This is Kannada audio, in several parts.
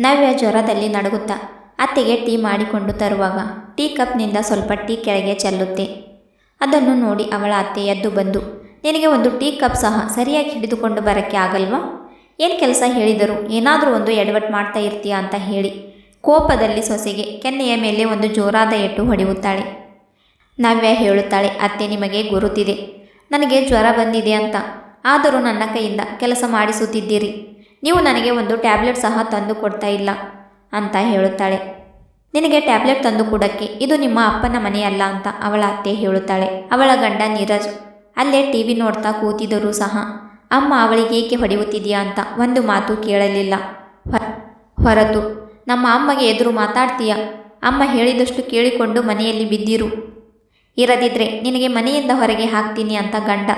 ನವ್ಯ ಜ್ವರದಲ್ಲಿ ನಡುಗುತ್ತಾ ಅತ್ತೆಗೆ ಟೀ ಮಾಡಿಕೊಂಡು ತರುವಾಗ ಟೀ ಕಪ್ನಿಂದ ಸ್ವಲ್ಪ ಟೀ ಕೆಳಗೆ ಚೆಲ್ಲುತ್ತೆ. ಅದನ್ನು ನೋಡಿ ಅವಳ ಅತ್ತೆ ಎದ್ದು ಬಂದು, ನಿನಗೆ ಒಂದು ಟೀ ಕಪ್ ಸಹ ಸರಿಯಾಗಿ ಹಿಡಿದುಕೊಂಡು ಬರೋಕ್ಕೆ ಆಗಲ್ವಾ? ಏನು ಕೆಲಸ ಹೇಳಿದರು? ಏನಾದರೂ ಒಂದು ಎಡವಟ್ಟು ಮಾಡ್ತಾ ಇರ್ತೀಯ ಅಂತ ಹೇಳಿ ಕೋಪದಲ್ಲಿ ಸೊಸೆಗೆ ಕೆನ್ನೆಯ ಮೇಲೆ ಒಂದು ಜೋರಾದ ಎಟ್ಟು ಹೊಡೆಯುತ್ತಾಳೆ. ನವ್ಯ ಹೇಳುತ್ತಾಳೆ, ಅತ್ತೆ, ನಿಮಗೆ ಗುರುತಿದೆ. ನನಗೆ ಜ್ವರ ಬಂದಿದೆ ಅಂತ. ಆದರೂ ನನ್ನ ಕೈಯಿಂದ ಕೆಲಸ ಮಾಡಿಸುತ್ತಿದ್ದೀರಿ. ನೀವು ನನಗೆ ಒಂದು ಟ್ಯಾಬ್ಲೆಟ್ ಸಹ ತಂದು ಕೊಡ್ತಾ ಇಲ್ಲ ಅಂತ ಹೇಳುತ್ತಾಳೆ. ನಿನಗೆ ಟ್ಯಾಬ್ಲೆಟ್ ತಂದು ಕೊಡಕ್ಕೆ ಇದು ನಿಮ್ಮ ಅಪ್ಪನ ಮನೆಯಲ್ಲ ಅಂತ ಅವಳ ಅತ್ತೆ ಹೇಳುತ್ತಾಳೆ. ಅವಳ ಗಂಡ ನೀರಜ್ ಅಲ್ಲೇ ಟಿ ವಿ ನೋಡ್ತಾ ಕೂತಿದ್ದರೂ ಸಹ, ಅಮ್ಮ, ಅವಳಿಗೆ ಏಕೆ ಹೊಡೆಯುತ್ತಿದೆಯಾ ಅಂತ ಒಂದು ಮಾತು ಕೇಳಲಿಲ್ಲ. ಹೊರತು, ನಮ್ಮ ಅಮ್ಮಗೆ ಎದುರು ಮಾತಾಡ್ತೀಯ? ಅಮ್ಮ ಹೇಳಿದಷ್ಟು ಕೇಳಿಕೊಂಡು ಮನೆಯಲ್ಲಿ ಬಿದ್ದಿರು. ಇರದಿದ್ರೆ ನಿನಗೆ ಮನೆಯಿಂದ ಹೊರಗೆ ಹಾಕ್ತೀನಿ ಅಂತ ಗಂಡ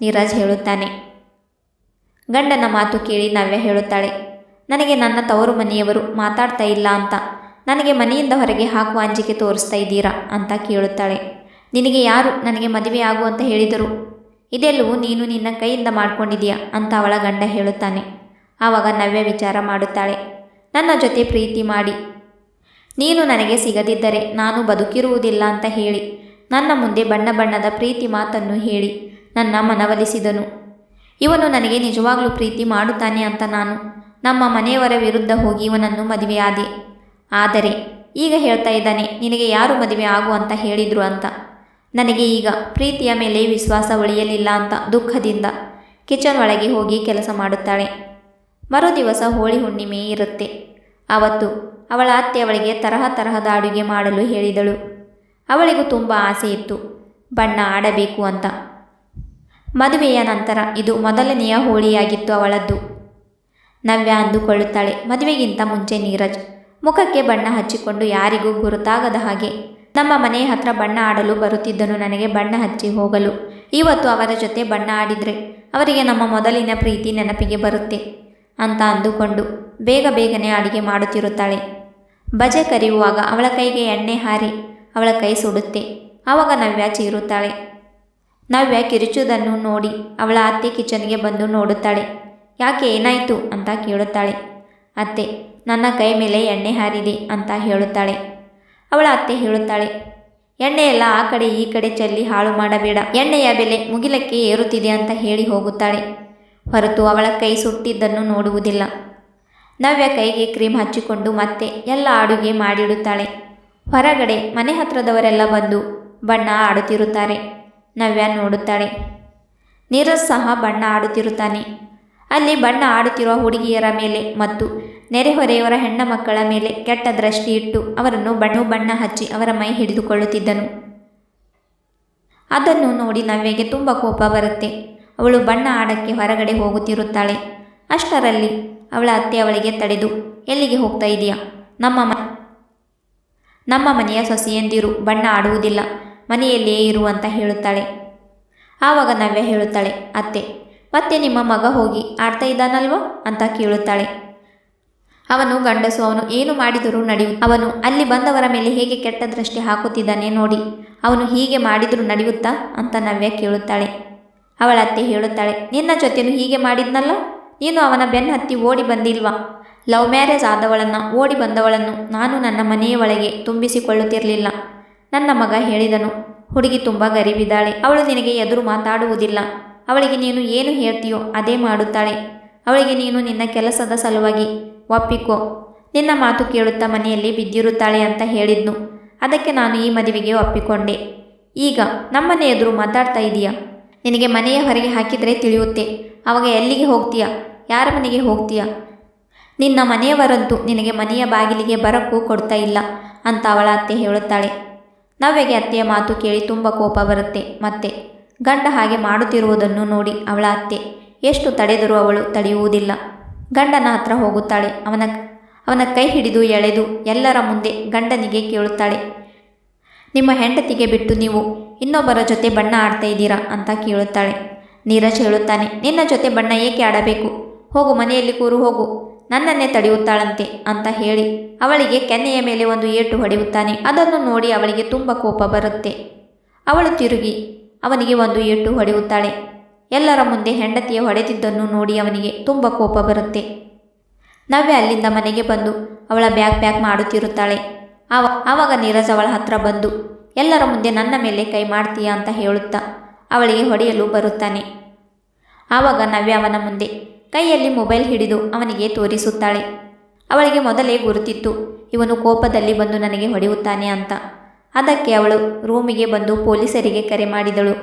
ನೀರಜ್ ಹೇಳುತ್ತಾನೆ. ಗಂಡನ ಮಾತು ಕೇಳಿ ನವ್ಯ ಹೇಳುತ್ತಾಳೆ, ನನಗೆ ನನ್ನ ತವರು ಮನೆಯವರು ಮಾತಾಡ್ತಾ ಇಲ್ಲ ಅಂತ. ನನಗೆ ಮನೆಯಿಂದ ಹೊರಗೆ ಹಾಕುವ ಅಂಜಿಕೆ ತೋರಿಸ್ತಾ ಇದ್ದೀರಾ? ಅಂತ ಕೇಳುತ್ತಾಳೆ. ನಿನಗೆ ಯಾರು ನನಗೆ ಮದುವೆ ಆಗು ಅಂತ ಹೇಳಿದರು? ಇದೆಲ್ಲವೂ ನೀನು ನಿನ್ನ ಕೈಯಿಂದ ಮಾಡ್ಕೊಂಡಿದೀಯಾ ಅಂತ ಅವಳ ಗಂಡ ಹೇಳುತ್ತಾನೆ. ಆವಾಗ ನವ್ಯ ವಿಚಾರ ಮಾಡುತ್ತಾಳೆ. ನನ್ನ ಜೊತೆ ಪ್ರೀತಿ ಮಾಡಿ. ನೀನು ನನಗೆ ಸಿಗದಿದ್ದರೆ ನಾನು ಬದುಕಿರುವುದಿಲ್ಲ ಅಂತ ಹೇಳಿ. ನನ್ನ ಮುಂದೆ ಬಣ್ಣ ಬಣ್ಣದ ಪ್ರೀತಿ ಮಾತನ್ನು ಹೇಳಿ. ನನ್ನ ಮನವೊಲಿಸಿದನು. ಇವನು ನನಗೆ ನಿಜವಾಗ್ಲೂ ಪ್ರೀತಿ ಮಾಡುತ್ತಾನೆ ಅಂತ ನಾನು. ನಮ್ಮ ಮನೆಯವರ ವಿರುದ್ಧ ಹೋಗಿ ಇವನನ್ನು ಮದುವೆಯಾದೆ. ಆದರೆ, ಈಗ ಹೇಳ್ತಾ ಇದ್ದಾನೆ, ನಿನಗೆ ಯಾರು ಮದುವೆ ಆಗು ಅಂತ ಹೇಳಿದ್ರು ಅಂತ. ನನಗೆ ಈಗ ಪ್ರೀತಿಯ ಮೇಲೆ ವಿಶ್ವಾಸ ಉಳಿಯಲಿಲ್ಲ ಅಂತ ದುಃಖದಿಂದ ಕಿಚನ್ ಒಳಗೆ ಹೋಗಿ ಕೆಲಸ ಮಾಡುತ್ತಾಳೆ. ಮರುದಿವಸ ಹೋಳಿ ಹುಣ್ಣಿಮೆ ಇರುತ್ತೆ. ಅವತ್ತು ಅವಳ ಅತ್ತೆ ಅವಳಿಗೆ ತರಹ ತರಹದ ಅಡುಗೆ ಮಾಡಲು ಹೇಳಿದಳು. ಅವಳಿಗೂ ತುಂಬ ಆಸೆ ಇತ್ತು. ಬಣ್ಣ ಆಡಬೇಕು ಅಂತ. ಮದುವೆಯ ನಂತರ ಇದು ಮೊದಲನೆಯ ಹೋಳಿಯಾಗಿತ್ತು ಅವಳದ್ದು. ನವ್ಯ ಅಂದುಕೊಳ್ಳುತ್ತಾಳೆ. ಮದುವೆಗಿಂತ ಮುಂಚೆ ನೀರಜ್ ಮುಖಕ್ಕೆ ಬಣ್ಣ ಹಚ್ಚಿಕೊಂಡು ಯಾರಿಗೂ ಗುರುತಾಗದ ಹಾಗೆ, ನಮ್ಮ ಮನೆಯ ಹತ್ರ ಬಣ್ಣ ಆಡಲು ಬರುತ್ತಿದ್ದನು, ನನಗೆ ಬಣ್ಣ ಹಚ್ಚಿ ಹೋಗಲು. ಇವತ್ತು ಅವರ ಜೊತೆ ಬಣ್ಣ ಆಡಿದರೆ ಅವರಿಗೆ ನಮ್ಮ ಮೊದಲಿನ ಪ್ರೀತಿ ನೆನಪಿಗೆ ಬರುತ್ತೆ ಅಂತ ಅಂದುಕೊಂಡು ಬೇಗ ಬೇಗನೆ ಅಡಿಗೆ ಮಾಡುತ್ತಿರುತ್ತಾಳೆ. ಬಜೆ ಕರೆಯುವಾಗ ಅವಳ ಕೈಗೆ ಎಣ್ಣೆ ಹಾರಿ ಅವಳ ಕೈ ಸುಡುತ್ತೆ. ಆವಾಗ ನವ್ಯ ಚೀರುತ್ತಾಳೆ. ನವ್ಯ ಕಿರುಚುವುದನ್ನು ನೋಡಿ ಅವಳ ಅತ್ತೆ ಕಿಚನ್ಗೆ ಬಂದು ನೋಡುತ್ತಾಳೆ. ಯಾಕೆ ಏನಾಯಿತು? ಅಂತ ಕೇಳುತ್ತಾಳೆ. ಅತ್ತೆ, ನನ್ನ ಕೈ ಮೇಲೆ ಎಣ್ಣೆ ಹಾರಿದೆ ಅಂತ ಹೇಳುತ್ತಾಳೆ. ಅವಳ ಅತ್ತೆ ಹೇಳುತ್ತಾಳೆ ಎಣ್ಣೆಯೆಲ್ಲ ಆ ಕಡೆ ಈ ಕಡೆ ಚೆಲ್ಲಿ ಹಾಳು ಮಾಡಬೇಡ. ಎಣ್ಣೆಯ ಬೆಲೆ ಮುಗಿಲಕ್ಕೆ ಏರುತ್ತಿದೆ ಅಂತ ಹೇಳಿ ಹೋಗುತ್ತಾಳೆ. ಹೊರತು ಅವಳ ಕೈ ಸುಟ್ಟಿದ್ದನ್ನು ನೋಡುವುದಿಲ್ಲ. ನವ್ಯ ಕೈಗೆ ಕ್ರೀಮ್ ಹಚ್ಚಿಕೊಂಡು ಮತ್ತೆ ಎಲ್ಲ ಅಡುಗೆ ಮಾಡಿಡುತ್ತಾಳೆ. ಹೊರಗಡೆ ಮನೆ ಹತ್ರದವರೆಲ್ಲ ಬಂದು ಬಣ್ಣ ಆಡುತ್ತಿರುತ್ತಾರೆ. ನವ್ಯ ನೋಡುತ್ತಾಳೆ. ನೀರಜ್ ಸಹ ಬಣ್ಣ ಆಡುತ್ತಿರುತ್ತಾನೆ. ಅಲ್ಲಿ ಬಣ್ಣ ಆಡುತ್ತಿರುವ ಹುಡುಗಿಯರ ಮೇಲೆ ಮತ್ತು ನೆರೆಹೊರೆಯವರ ಹೆಣ್ಣ ಮಕ್ಕಳ ಮೇಲೆ ಕೆಟ್ಟ ದೃಷ್ಟಿ ಇಟ್ಟು ಅವರನ್ನು ಬಣ್ಣು ಬಣ್ಣ ಹಚ್ಚಿ ಅವರ ಮೈ ಹಿಡಿದುಕೊಳ್ಳುತ್ತಿದ್ದನು. ಅದನ್ನು ನೋಡಿ ನವ್ಯಗೆ ತುಂಬ ಕೋಪ ಬರುತ್ತೆ. ಅವಳು ಬಣ್ಣ ಆಡಕ್ಕೆ ಹೊರಗಡೆ ಹೋಗುತ್ತಿರುತ್ತಾಳೆ. ಅಷ್ಟರಲ್ಲಿ ಅವಳ ಅತ್ತೆ ಅವಳಿಗೆ ತಡೆದು, ಎಲ್ಲಿಗೆ ಹೋಗ್ತಾ ಇದೆಯಾ? ನಮ್ಮ ಮ ನಮ್ಮ ಮನೆಯ ಸೊಸೆಯಂದಿರು ಬಣ್ಣ ಆಡುವುದಿಲ್ಲ. ಮನೆಯಲ್ಲಿಯೇ ಇರು ಅಂತ ಹೇಳುತ್ತಾಳೆ. ಆವಾಗ ನವ್ಯ ಹೇಳುತ್ತಾಳೆ, ಅತ್ತೆ, ಮತ್ತೆ ನಿಮ್ಮ ಮಗ ಹೋಗಿ ಆಡ್ತಾ ಇದ್ದಾನಲ್ವೋ? ಅಂತ ಕೇಳುತ್ತಾಳೆ. ಅವನು ಗಂಡಸು, ಅವನು ಏನು ಮಾಡಿದರೂ ನಡೆಯು, ಅವನು ಅಲ್ಲಿ ಬಂದವರ ಮೇಲೆ ಹೇಗೆ ಕೆಟ್ಟ ದೃಷ್ಟಿ ಹಾಕುತ್ತಿದ್ದಾನೆ ನೋಡಿ, ಅವನು ಹೀಗೆ ಮಾಡಿದರೂ ನಡೆಯುತ್ತಾ ಅಂತ ನವ್ಯ ಕೇಳುತ್ತಾಳೆ. ಅವಳ ಅತ್ತೆ ಹೇಳುತ್ತಾಳೆ, ನಿನ್ನ ಜೊತೆನು ಹೀಗೆ ಮಾಡಿದ್ನಲ್ಲ? ನೀನು ಅವನ ಬೆನ್ನ ಹತ್ತಿ ಓಡಿ ಬಂದಿಲ್ವಾ? ಲವ್ ಮ್ಯಾರೇಜ್ ಆದವಳನ್ನು, ಓಡಿ ಬಂದವಳನ್ನು ನಾನು ನನ್ನ ಮನೆಯ ಒಳಗೆ ತುಂಬಿಸಿಕೊಳ್ಳುತ್ತಿರಲಿಲ್ಲ. ನನ್ನ ಮಗ ಹೇಳಿದನು, ಹುಡುಗಿ ತುಂಬ ಗರೀಬಿದ್ದಾಳೆ, ಅವಳು ನಿನಗೆ ಎದುರು ಮಾತಾಡುವುದಿಲ್ಲ. ಅವಳಿಗೆ ನೀನು ಏನು ಹೇಳ್ತೀಯೋ ಅದೇ ಮಾಡುತ್ತಾಳೆ. ಅವಳಿಗೆ ನೀನು ನಿನ್ನ ಕೆಲಸದ ಸಲುವಾಗಿ ಒಪ್ಪಿಕೋ. ನಿನ್ನ ಮಾತು ಕೇಳುತ್ತಾ ಮನೆಯಲ್ಲಿ ಬಿದ್ದಿರುತ್ತಾಳೆ ಅಂತ ಹೇಳಿದ್ನು. ಅದಕ್ಕೆ ನಾನು ಈ ಮದುವೆಗೆ ಒಪ್ಪಿಕೊಂಡೆ. ಈಗ ನಮ್ಮನೆ ಎದುರು ಮಾತಾಡ್ತಾ ಇದೀಯಾ? ನಿನಗೆ ಮನೆಯ ಹೊರಗೆ ಹಾಕಿದರೆ ತಿಳಿಯುತ್ತೆ. ಅವಾಗ ಎಲ್ಲಿಗೆ ಹೋಗ್ತೀಯಾ? ಯಾರ ಮನೆಗೆ ಹೋಗ್ತೀಯಾ? ನಿನ್ನ ಮನೆಯವರಂತೂ ನಿನಗೆ ಮನೆಯ ಬಾಗಿಲಿಗೆ ಬರಕ್ಕೂ ಕೊಡ್ತಾ ಇಲ್ಲ ಅಂತ ಅವಳ ಅತ್ತೆ ಹೇಳುತ್ತಾಳೆ. ನವ್ಯಗೆ ಅತ್ತೆಯ ಮಾತು ಕೇಳಿ ತುಂಬ ಕೋಪ ಬರುತ್ತೆ. ಮತ್ತೆ, ಗಂಡ ಹಾಗೆ ಮಾಡುತ್ತಿರುವುದನ್ನು ನೋಡಿ ಅವಳ ಅತ್ತೆ, ಎಷ್ಟು ತಡೆದರೂ ಅವಳು ತಡೆಯುವುದಿಲ್ಲ. ಗಂಡನ ಹತ್ರ ಹೋಗುತ್ತಾಳೆ. ಅವನ ಅವನ ಕೈ ಹಿಡಿದು ಎಳೆದು ಎಲ್ಲರ ಮುಂದೆ ಗಂಡನಿಗೆ ಕೇಳುತ್ತಾಳೆ. ನಿಮ್ಮ ಹೆಂಡತಿಗೆ ಬಿಟ್ಟು ನೀವು ಇನ್ನೊಬ್ಬರ ಜೊತೆ ಬಣ್ಣ ಆಡ್ತಾ ಇದ್ದೀರಾ ಅಂತ ಕೇಳುತ್ತಾಳೆ. ನೀರಜ್ ಹೇಳುತ್ತಾನೆ, ನಿನ್ನ ಜೊತೆ ಬಣ್ಣ ಏಕೆ ಆಡಬೇಕು? ಹೋಗು, ಮನೆಯಲ್ಲಿ ಕೂರು, ಹೋಗು. ನನ್ನನ್ನೇ ತಡೆಯುತ್ತಾಳಂತೆ ಅಂತ ಹೇಳಿ ಅವಳಿಗೆ ಕೆನ್ನೆಯ ಮೇಲೆ ಒಂದು ಏಟು ಹೊಡೆಯುತ್ತಾನೆ. ಅದನ್ನು ನೋಡಿ ಅವಳಿಗೆ ತುಂಬ ಕೋಪ ಬರುತ್ತೆ. ಅವಳು ತಿರುಗಿ ಅವನಿಗೆ ಒಂದು ಏಟು ಹೊಡೆಯುತ್ತಾಳೆ. ಎಲ್ಲರ ಮುಂದೆ ಹೆಂಡತಿಯ ಹೊಡೆದಿದ್ದನ್ನು ನೋಡಿ ಅವನಿಗೆ ತುಂಬ ಕೋಪ ಬರುತ್ತೆ. ನವ್ಯ ಅಲ್ಲಿಂದ ಮನೆಗೆ ಬಂದು ಅವಳ ಬ್ಯಾಗ್ ಪ್ಯಾಕ್ ಮಾಡುತ್ತಿರುತ್ತಾಳೆ. ಆವ ಆವಾಗ ನೀರಜ್ ಅವಳ ಹತ್ರ ಬಂದು, ಎಲ್ಲರ ಮುಂದೆ ನನ್ನ ಮೇಲೆ ಕೈ ಮಾಡ್ತೀಯಾ? ಅಂತ ಹೇಳುತ್ತಾ ಅವಳಿಗೆ ಹೊಡೆಯಲು ಬರುತ್ತಾನೆ. ಆವಾಗ ನವ್ಯ ಅವನ ಮುಂದೆ ಕೈಯಲ್ಲಿ ಮೊಬೈಲ್ ಹಿಡಿದು ಅವನಿಗೆ ತೋರಿಸುತ್ತಾಳೆ. ಅವಳಿಗೆ ಮೊದಲೇ ಗುರುತಿತ್ತು, ಇವನು ಕೋಪದಲ್ಲಿ ಬಂದು ನನಗೆ ಹೊಡೆಯುತ್ತಾನೆ ಅಂತ. ಅದಕ್ಕೆ ಅವಳು ರೂಮಿಗೆ ಬಂದು ಪೊಲೀಸರಿಗೆ ಕರೆ ಮಾಡಿದಳು.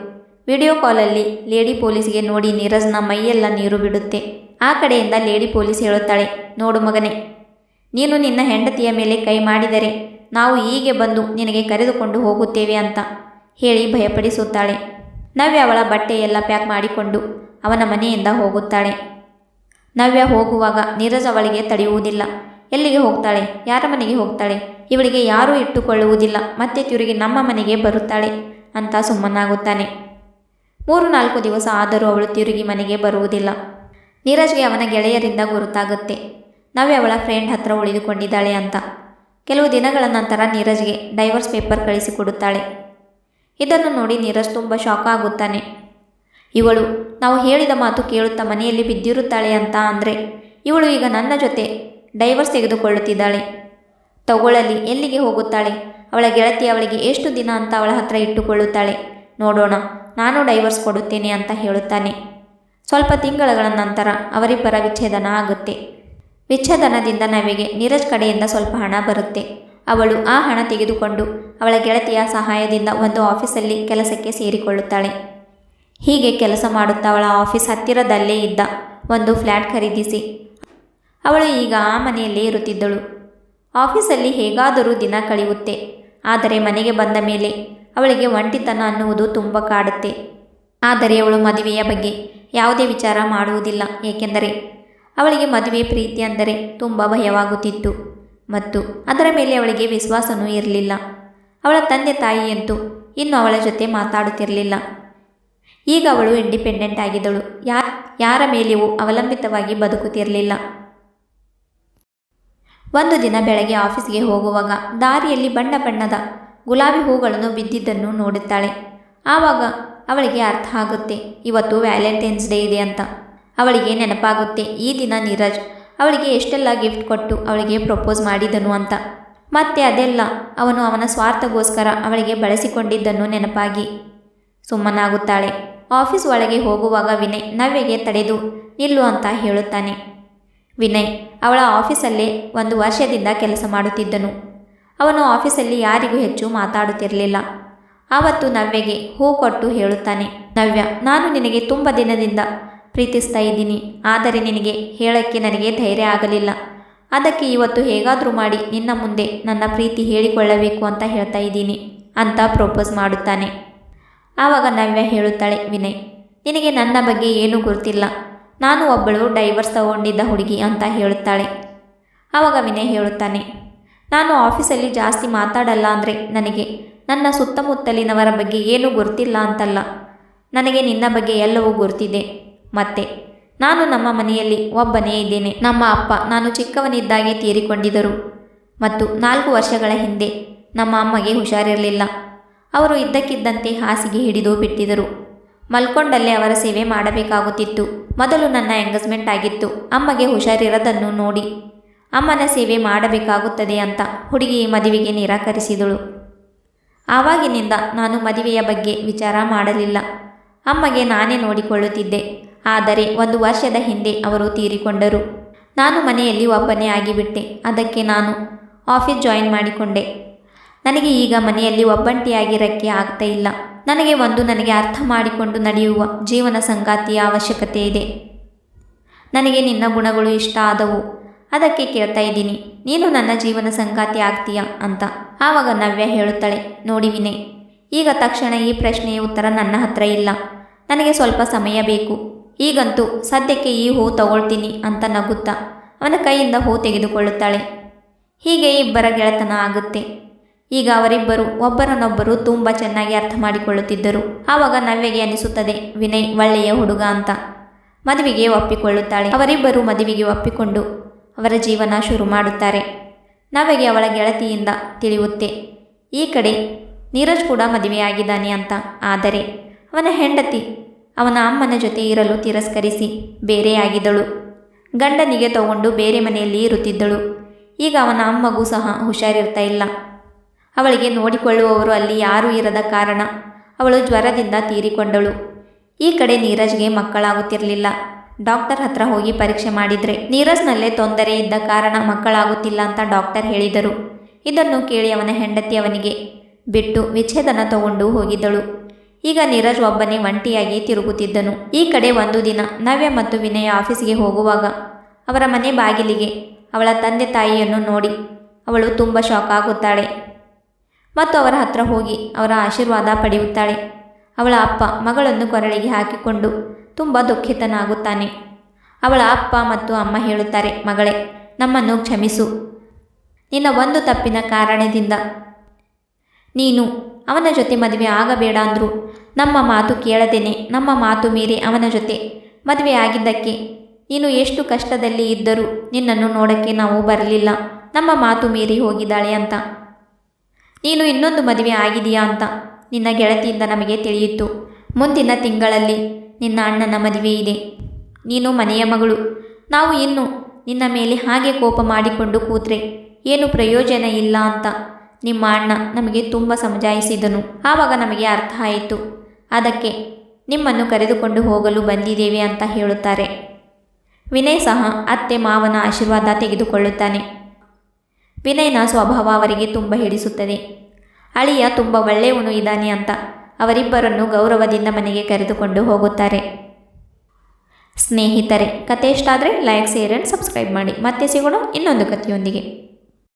ವಿಡಿಯೋ ಕಾಲಲ್ಲಿ ಲೇಡಿ ಪೊಲೀಸ್ಗೆ ನೋಡಿ ನೀರಜ್ನ ಮೈಯೆಲ್ಲ ನೀರು ಬಿಡುತ್ತೆ. ಆ ಕಡೆಯಿಂದ ಲೇಡಿ ಪೊಲೀಸ್ ಹೇಳುತ್ತಾಳೆ, ನೋಡು ಮಗನೇ, ನೀನು ನಿನ್ನ ಹೆಂಡತಿಯ ಮೇಲೆ ಕೈ ಮಾಡಿದರೆ ನಾವು ಹೀಗೆ ಬಂದು ನಿನಗೆ ಕರೆದುಕೊಂಡು ಹೋಗುತ್ತೇವೆ ಅಂತ ಹೇಳಿ ಭಯಪಡಿಸುತ್ತಾಳೆ. ನವ್ಯ ಅವಳ ಬಟ್ಟೆ ಎಲ್ಲ ಪ್ಯಾಕ್ ಮಾಡಿಕೊಂಡು ಅವನ ಮನೆಯಿಂದ ಹೋಗುತ್ತಾಳೆ. ನವ್ಯ ಹೋಗುವಾಗ ನೀರಜ್ ಅವಳಿಗೆ ತಡೆಯುವುದಿಲ್ಲ. ಎಲ್ಲಿಗೆ ಹೋಗ್ತಾಳೆ? ಯಾರ ಮನೆಗೆ ಹೋಗ್ತಾಳೆ? ಇವಳಿಗೆ ಯಾರೂ ಇಟ್ಟುಕೊಳ್ಳುವುದಿಲ್ಲ. ಮತ್ತೆ ತಿರುಗಿ ನಮ್ಮ ಮನೆಗೆ ಬರುತ್ತಾಳೆ ಅಂತ ಸುಮ್ಮನಾಗುತ್ತಾನೆ. ಮೂರು ನಾಲ್ಕು ದಿವಸ ಆದರೂ ಅವಳು ತಿರುಗಿ ಮನೆಗೆ ಬರುವುದಿಲ್ಲ. ನೀರಜ್ಗೆ ಅವನ ಗೆಳೆಯರಿಂದ ಗುರುತಾಗುತ್ತೆ. ನವ್ಯ ಅವಳ ಫ್ರೆಂಡ್ ಹತ್ರ ಉಳಿದುಕೊಂಡಿದ್ದಾಳೆ ಅಂತ. ಕೆಲವು ದಿನಗಳ ನಂತರ ನೀರಜ್ಗೆ ಡೈವರ್ಸ್ ಪೇಪರ್ ಕಳಿಸಿಕೊಡುತ್ತಾಳೆ. ಇದನ್ನು ನೋಡಿ ನೀರಜ್ ತುಂಬ ಶಾಕ್ ಆಗುತ್ತಾನೆ. ಇವಳು, ನಾವು ಹೇಳಿದ ಮಾತು ಕೇಳುತ್ತಾ ಮನೆಯಲ್ಲಿ ಬಿದ್ದಿರುತ್ತಾಳೆ ಅಂತ ಅಂದರೆ, ಇವಳು ಈಗ ನನ್ನ ಜೊತೆ ಡೈವರ್ಸ್ ತೆಗೆದುಕೊಳ್ಳುತ್ತಿದ್ದಾಳೆ. ತಗೊಳ್ಳಲಿ ಎಲ್ಲಿಗೆ ಹೋಗುತ್ತಾಳೆ? ಅವಳ ಗೆಳತಿ ಅವಳಿಗೆ ಎಷ್ಟು ದಿನ ಅಂತ ಅವಳ ಹತ್ರ ಇಟ್ಟುಕೊಳ್ಳುತ್ತಾಳೆ. ನೋಡೋಣ, ನಾನು ಡೈವರ್ಸ್ ಕೊಡುತ್ತೇನೆ ಅಂತ ಹೇಳುತ್ತಾನೆ. ಸ್ವಲ್ಪ ತಿಂಗಳುಗಳ ನಂತರ ಅವರಿಬ್ಬರ ವಿಚ್ಛೇದನ ಆಗುತ್ತೆ. ವಿಚ್ಛೇದನದಿಂದ ನವಿಗೆ ನೀರಜ್ ಕಡೆಯಿಂದ ಸ್ವಲ್ಪ ಹಣ ಬರುತ್ತೆ. ಅವಳು ಆ ಹಣ ತೆಗೆದುಕೊಂಡು ಅವಳ ಗೆಳತಿಯ ಸಹಾಯದಿಂದ ಒಂದು ಆಫೀಸಲ್ಲಿ ಕೆಲಸಕ್ಕೆ ಸೇರಿಕೊಳ್ಳುತ್ತಾಳೆ. ಹೀಗೆ ಕೆಲಸ ಮಾಡುತ್ತಾ ಅವಳ ಆಫೀಸ್ ಹತ್ತಿರದಲ್ಲೇ ಇದ್ದ ಒಂದು ಫ್ಲ್ಯಾಟ್ ಖರೀದಿಸಿ. ಅವಳು ಈಗ ಆ ಮನೆಯಲ್ಲೇ ಇರುತ್ತಿದ್ದಳು. ಆಫೀಸಲ್ಲಿ ಹೇಗಾದರೂ ದಿನ ಕಳೆಯುತ್ತೆ. ಆದರೆ ಮನೆಗೆ ಬಂದ ಮೇಲೆ ಅವಳಿಗೆ ಒಂಟಿತನ ಅನ್ನುವುದು ತುಂಬ ಕಾಡುತ್ತೆ. ಆದರೆ ಅವಳು ಮದುವೆಯ ಬಗ್ಗೆ ಯಾವುದೇ ವಿಚಾರ ಮಾಡುವುದಿಲ್ಲ. ಏಕೆಂದರೆ ಅವಳಿಗೆ ಮದುವೆ ಪ್ರೀತಿ ಅಂದರೆ ತುಂಬ ಭಯವಾಗುತ್ತಿತ್ತು. ಮತ್ತು ಅದರ ಮೇಲೆ ಅವಳಿಗೆ ವಿಶ್ವಾಸವೂ ಇರಲಿಲ್ಲ. ಅವಳ ತಂದೆ ತಾಯಿಯಂತೂ ಇನ್ನು ಅವಳ ಜೊತೆ ಮಾತಾಡುತ್ತಿರಲಿಲ್ಲ. ಈಗ ಅವಳು ಇಂಡಿಪೆಂಡೆಂಟ್ ಆಗಿದ್ದಳು. ಯಾ ಯಾರ ಮೇಲೆಯೂ ಅವಲಂಬಿತವಾಗಿ ಬದುಕುತ್ತಿರಲಿಲ್ಲ. ಒಂದು ದಿನ ಬೆಳಗ್ಗೆ ಆಫೀಸ್ಗೆ ಹೋಗುವಾಗ ದಾರಿಯಲ್ಲಿ ಬಣ್ಣ ಬಣ್ಣದ ಗುಲಾಬಿ ಹೂಗಳನ್ನು ಬಿದ್ದಿದ್ದನ್ನು ನೋಡುತ್ತಾಳೆ. ಆವಾಗ ಅವಳಿಗೆ ಅರ್ಥ ಆಗುತ್ತೆ, ಇವತ್ತು ವ್ಯಾಲೆಂಟೈನ್ಸ್ ಡೇ ಇದೆ ಅಂತ. ಅವಳಿಗೆ ನೆನಪಾಗುತ್ತೆ, ಈ ದಿನ ನೀರಜ್ ಅವಳಿಗೆ ಎಷ್ಟೆಲ್ಲ ಗಿಫ್ಟ್ ಕೊಟ್ಟು ಅವಳಿಗೆ ಪ್ರಪೋಸ್ ಮಾಡಿದನು ಅಂತ. ಮತ್ತೆ ಅದೆಲ್ಲ ಅವನು ಅವನ ಸ್ವಾರ್ಥಗೋಸ್ಕರ ಅವಳಿಗೆ ಬಳಸಿಕೊಂಡಿದ್ದನ್ನು ನೆನಪಾಗಿ ಸುಮ್ಮನಾಗುತ್ತಾಳೆ. ಆಫೀಸ್ ಒಳಗೆ ಹೋಗುವಾಗ ವಿನಯ್ ನವ್ಯಗೆ ತಡೆದು ನಿಲ್ಲು ಅಂತ ಹೇಳುತ್ತಾನೆ. ವಿನಯ್ ಅವಳ ಆಫೀಸಲ್ಲೇ ಒಂದು ವರ್ಷದಿಂದ ಕೆಲಸ ಮಾಡುತ್ತಿದ್ದನು. ಅವನು ಆಫೀಸಲ್ಲಿ ಯಾರಿಗೂ ಹೆಚ್ಚು ಮಾತಾಡುತ್ತಿರಲಿಲ್ಲ. ಆವತ್ತು ನವ್ಯಗೆ ಹೂ ಕೊಟ್ಟು ಹೇಳುತ್ತಾನೆ, ನವ್ಯ, ನಾನು ನಿನಗೆ ತುಂಬ ದಿನದಿಂದ ಪ್ರೀತಿಸ್ತಾ ಇದ್ದೀನಿ. ಆದರೆ ನಿನಗೆ ಹೇಳಕ್ಕೆ ನನಗೆ ಧೈರ್ಯ ಆಗಲಿಲ್ಲ. ಅದಕ್ಕೆ ಇವತ್ತು ಹೇಗಾದರೂ ಮಾಡಿ ನಿನ್ನ ಮುಂದೆ ನನ್ನ ಪ್ರೀತಿ ಹೇಳಿಕೊಳ್ಳಬೇಕು ಅಂತ ಹೇಳ್ತಾ ಇದ್ದೀನಿ ಅಂತ ಪ್ರಪೋಸ್ ಮಾಡುತ್ತಾನೆ. ಆವಾಗ ನವ್ಯ ಹೇಳುತ್ತಾಳೆ, ವಿನಯ್, ನಿನಗೆ ನನ್ನ ಬಗ್ಗೆ ಏನೂ ಗೊತ್ತಿಲ್ಲ. ನಾನು ಒಬ್ಬಳು ಡೈವರ್ಸ್ ತಗೊಂಡಿದ್ದ ಹುಡುಗಿ ಅಂತ ಹೇಳುತ್ತಾಳೆ. ಆವಾಗ ವಿನಯ್ ಹೇಳುತ್ತಾನೆ, ನಾನು ಆಫೀಸಲ್ಲಿ ಜಾಸ್ತಿ ಮಾತಾಡಲ್ಲ ಅಂದರೆ ನನಗೆ ನನ್ನ ಸುತ್ತಮುತ್ತಲಿನವರ ಬಗ್ಗೆ ಏನೂ ಗೊತ್ತಿಲ್ಲ ಅಂತಲ್ಲ. ನನಗೆ ನಿನ್ನ ಬಗ್ಗೆ ಎಲ್ಲವೂ ಗೊತ್ತಿದೆ. ಮತ್ತೆ ನಾನು ನಮ್ಮ ಮನೆಯಲ್ಲಿ ಒಬ್ಬನೇ ಇದ್ದೇನೆ. ನಮ್ಮ ಅಪ್ಪ ನಾನು ಚಿಕ್ಕವನಿದ್ದಾಗೆ ತೀರಿಕೊಂಡಿದ್ದರು. ಮತ್ತು ನಾಲ್ಕು ವರ್ಷಗಳ ಹಿಂದೆ ನಮ್ಮ ಅಮ್ಮಗೆ ಹುಷಾರಿರಲಿಲ್ಲ. ಅವರು ಇದ್ದಕ್ಕಿದ್ದಂತೆ ಹಾಸಿಗೆ ಹಿಡಿದು ಬಿಟ್ಟಿದರು ಮಲ್ಕೊಂಡಲ್ಲೇ ಅವರ ಸೇವೆ ಮಾಡಬೇಕಾಗುತ್ತಿತ್ತು. ಮೊದಲು ನನ್ನ ಎಂಗೇಜ್ಮೆಂಟ್ ಆಗಿತ್ತು. ಅಮ್ಮಗೆ ಹುಷಾರಿರದನ್ನು ನೋಡಿ. ಅಮ್ಮನ ಸೇವೆ ಮಾಡಬೇಕಾಗುತ್ತದೆ ಅಂತ ಹುಡುಗಿ ಮದುವೆಗೆ ನಿರಾಕರಿಸಿದಳು. ಆವಾಗಿನಿಂದ ನಾನು ಮದುವೆಯ ಬಗ್ಗೆ ವಿಚಾರ ಮಾಡಲಿಲ್ಲ. ಅಮ್ಮಗೆ ನಾನೇ ನೋಡಿಕೊಳ್ಳುತ್ತಿದ್ದೆ. ಆದರೆ ಒಂದು ವರ್ಷದ ಹಿಂದೆ ಅವರು ತೀರಿಕೊಂಡರು. ನಾನು ಮನೆಯಲ್ಲಿ ಒಬ್ಬನೇ ಆಗಿಬಿಟ್ಟೆ. ಅದಕ್ಕೆ ನಾನು ಆಫೀಸ್ ಜಾಯಿನ್ ಮಾಡಿಕೊಂಡೆ. ನನಗೆ ಈಗ ಮನೆಯಲ್ಲಿ ಒಬ್ಬಂಟಿಯಾಗಿರಕ್ಕೆ ಆಗ್ತಾ ಇಲ್ಲ. ನನಗೆ ಒಂದು ನನಗೆ ಅರ್ಥ ಮಾಡಿಕೊಂಡು ನಡೆಯುವ ಜೀವನ ಸಂಗಾತಿಯ ಅವಶ್ಯಕತೆ ಇದೆ. ನನಗೆ ನಿನ್ನ ಗುಣಗಳು ಇಷ್ಟ ಆದವು. ಅದಕ್ಕೆ ಕೇಳ್ತಾ ಇದ್ದೀನಿ. ನೀನು ನನ್ನ ಜೀವನ ಸಂಗಾತಿ ಆಗ್ತೀಯ ಅಂತ. ಆವಾಗ ನವ್ಯ ಹೇಳುತ್ತಾಳೆ, ನೋಡಿ ಈಗ ತಕ್ಷಣ ಈ ಪ್ರಶ್ನೆಯ ಉತ್ತರ ನನ್ನ ಹತ್ರ ಇಲ್ಲ. ನನಗೆ ಸ್ವಲ್ಪ ಸಮಯ ಬೇಕು. ಈಗಂತೂ ಸದ್ಯಕ್ಕೆ ಈ ಹೂ ತಗೊಳ್ತೀನಿ ಅಂತ ನಗುತ್ತಾ ಅವನ ಕೈಯಿಂದ ಹೂ ತೆಗೆದುಕೊಳ್ಳುತ್ತಾಳೆ. ಹೀಗೆ ಇಬ್ಬರ ಗೆಳೆತನ ಆಗುತ್ತೆ. ಈಗ ಅವರಿಬ್ಬರು ಒಬ್ಬರನ್ನೊಬ್ಬರು ತುಂಬ ಚೆನ್ನಾಗಿ ಅರ್ಥ ಮಾಡಿಕೊಳ್ಳುತ್ತಿದ್ದರು. ಆವಾಗ ನವ್ಯಗೆ ಅನಿಸುತ್ತದೆ, ವಿನಯ್ ಒಳ್ಳೆಯ ಹುಡುಗ ಅಂತ. ಮದುವೆಗೆ ಒಪ್ಪಿಕೊಳ್ಳುತ್ತಾಳೆ. ಅವರಿಬ್ಬರು ಮದುವೆಗೆ ಒಪ್ಪಿಕೊಂಡು ಅವರ ಜೀವನ ಶುರು ಮಾಡುತ್ತಾರೆ. ನವ್ಯಗೆ ಅವಳ ಗೆಳತಿಯಿಂದ ತಿಳಿಯುತ್ತೆ, ಈ ಕಡೆ ನೀರಜ್ ಕೂಡ ಮದುವೆಯಾಗಿದ್ದಾನೆ ಅಂತ. ಆದರೆ ಅವನ ಹೆಂಡತಿ ಅವನ ಅಮ್ಮನ ಜೊತೆ ಇರಲು ತಿರಸ್ಕರಿಸಿ ಬೇರೆಯಾಗಿದ್ದಳು ಗಂಡನಿಗೆ ತಗೊಂಡು ಬೇರೆ ಮನೆಯಲ್ಲಿ ಇರುತ್ತಿದ್ದಳು. ಈಗ ಅವನ ಅಮ್ಮಗೂ ಸಹ ಹುಷಾರಿರ್ತಾ ಇಲ್ಲ. ಅವಳಿಗೆ ನೋಡಿಕೊಳ್ಳುವವರು ಅಲ್ಲಿ ಯಾರೂ ಇರದ ಕಾರಣ. ಅವಳು ಜ್ವರದಿಂದ ತೀರಿಕೊಂಡಳು. ಈ ಕಡೆ ನೀರಜ್ಗೆ ಮಕ್ಕಳಾಗುತ್ತಿರಲಿಲ್ಲ. ಡಾಕ್ಟರ್ ಹತ್ರ ಹೋಗಿ ಪರೀಕ್ಷೆ ಮಾಡಿದರೆ ನೀರಜ್ನಲ್ಲೇ ತೊಂದರೆ ಇದ್ದ ಕಾರಣ ಮಕ್ಕಳಾಗುತ್ತಿಲ್ಲ ಅಂತ ಡಾಕ್ಟರ್ ಹೇಳಿದರು. ಇದನ್ನು ಕೇಳಿ ಅವನ ಹೆಂಡತಿ ಅವನಿಗೆ ಬಿಟ್ಟು ವಿಚ್ಛೇದನ ತಗೊಂಡು ಹೋಗಿದ್ದಳು. ಈಗ ನೀರಜ್ ಒಬ್ಬನೇ ಒಂಟಿಯಾಗಿ ತಿರುಗುತ್ತಿದ್ದನು. ಈ ಕಡೆ ಒಂದು ದಿನ ನವ್ಯ ಮತ್ತು ವಿನಯ ಆಫೀಸ್ಗೆ ಹೋಗುವಾಗ ಅವರ ಮನೆ ಬಾಗಿಲಿಗೆ ಅವಳ ತಂದೆ ತಾಯಿಯನ್ನು ನೋಡಿ ಅವಳು ತುಂಬ ಶಾಕ್ ಆಗುತ್ತಾಳೆ. ಮತ್ತು ಅವರ ಹತ್ರ ಹೋಗಿ ಅವರ ಆಶೀರ್ವಾದ ಪಡೆಯುತ್ತಾಳೆ. ಅವಳ ಅಪ್ಪ ಮಗಳನ್ನು ಕೊರಳಿಗೆ ಹಾಕಿಕೊಂಡು ತುಂಬ ದುಃಖಿತನಾಗುತ್ತಾನೆ. ಅವಳ ಅಪ್ಪ ಮತ್ತು ಅಮ್ಮ ಹೇಳುತ್ತಾರೆ, ಮಗಳೇ, ನಮ್ಮನ್ನು ಕ್ಷಮಿಸು. ನಿನ್ನ ಒಂದು ತಪ್ಪಿನ ಕಾರಣದಿಂದ ನೀನು ಅವನ ಜೊತೆ ಮದುವೆ ಆಗಬೇಡ ಅಂದರು. ನಮ್ಮ ಮಾತು ಕೇಳದೇನೆ, ನಮ್ಮ ಮಾತು ಮೀರಿ ಅವನ ಜೊತೆ ಮದುವೆ ಆಗಿದ್ದಕ್ಕೆ ನೀನು ಎಷ್ಟು ಕಷ್ಟದಲ್ಲಿ ಇದ್ದರೂ ನಿನ್ನನ್ನು ನೋಡೋಕ್ಕೆ ನಾವು ಬರಲಿಲ್ಲ. ನಮ್ಮ ಮಾತು ಮೀರಿ ಹೋಗಿದ್ದಾಳೆ ಅಂತ. ನೀನು ಇನ್ನೊಂದು ಮದುವೆ ಆಗಿದೆಯಾ ಅಂತ ನಿನ್ನ ಗೆಳತಿಯಿಂದ ನಮಗೆ ತಿಳಿಯಿತು. ಮುಂದಿನ ತಿಂಗಳಲ್ಲಿ ನಿನ್ನ ಅಣ್ಣನ ಮದುವೆ ಇದೆ. ನೀನು ಮನೆಯ ಮಗಳು. ನಾವು ಇನ್ನು ನಿನ್ನ ಮೇಲೆ ಹಾಗೆ ಕೋಪ ಮಾಡಿಕೊಂಡು ಕೂತ್ರೆ ಏನು ಪ್ರಯೋಜನ ಇಲ್ಲ ಅಂತ ನಿಮ್ಮ ಅಣ್ಣ ನಮಗೆ ತುಂಬ ಸಮಜಾಯಿಸಿದನು. ಆವಾಗ ನಮಗೆ ಅರ್ಥ ಆಯಿತು. ಅದಕ್ಕೆ ನಿಮ್ಮನ್ನು ಕರೆದುಕೊಂಡು ಹೋಗಲು ಬಂದಿದ್ದೇವೆ ಅಂತ ಹೇಳುತ್ತಾರೆ. ವಿನಯ್ ಸಹ ಅತ್ತೆ ಮಾವನ ಆಶೀರ್ವಾದ ತೆಗೆದುಕೊಳ್ಳುತ್ತಾನೆ. ವಿನಯನ ಸ್ವಭಾವ ಅವರಿಗೆ ತುಂಬ ಹಿಡಿಸುತ್ತದೆ. ಅಳಿಯ ತುಂಬ ಒಳ್ಳೆಯವನು ಇದ್ದಾನೆ ಅಂತ ಅವರಿಬ್ಬರನ್ನು ಗೌರವದಿಂದ ಮನೆಗೆ ಕರೆದುಕೊಂಡು ಹೋಗುತ್ತಾರೆ. ಸ್ನೇಹಿತರೆ ಕತೆ ಇಷ್ಟ ಆದರೆ ಲೈಕ್ ಶೇರ್ ಆ್ಯಂಡ್ ಸಬ್ಸ್ಕ್ರೈಬ್ ಮಾಡಿ. ಮತ್ತೆ ಸಿಗೋಣ ಇನ್ನೊಂದು ಕಥೆಯೊಂದಿಗೆ.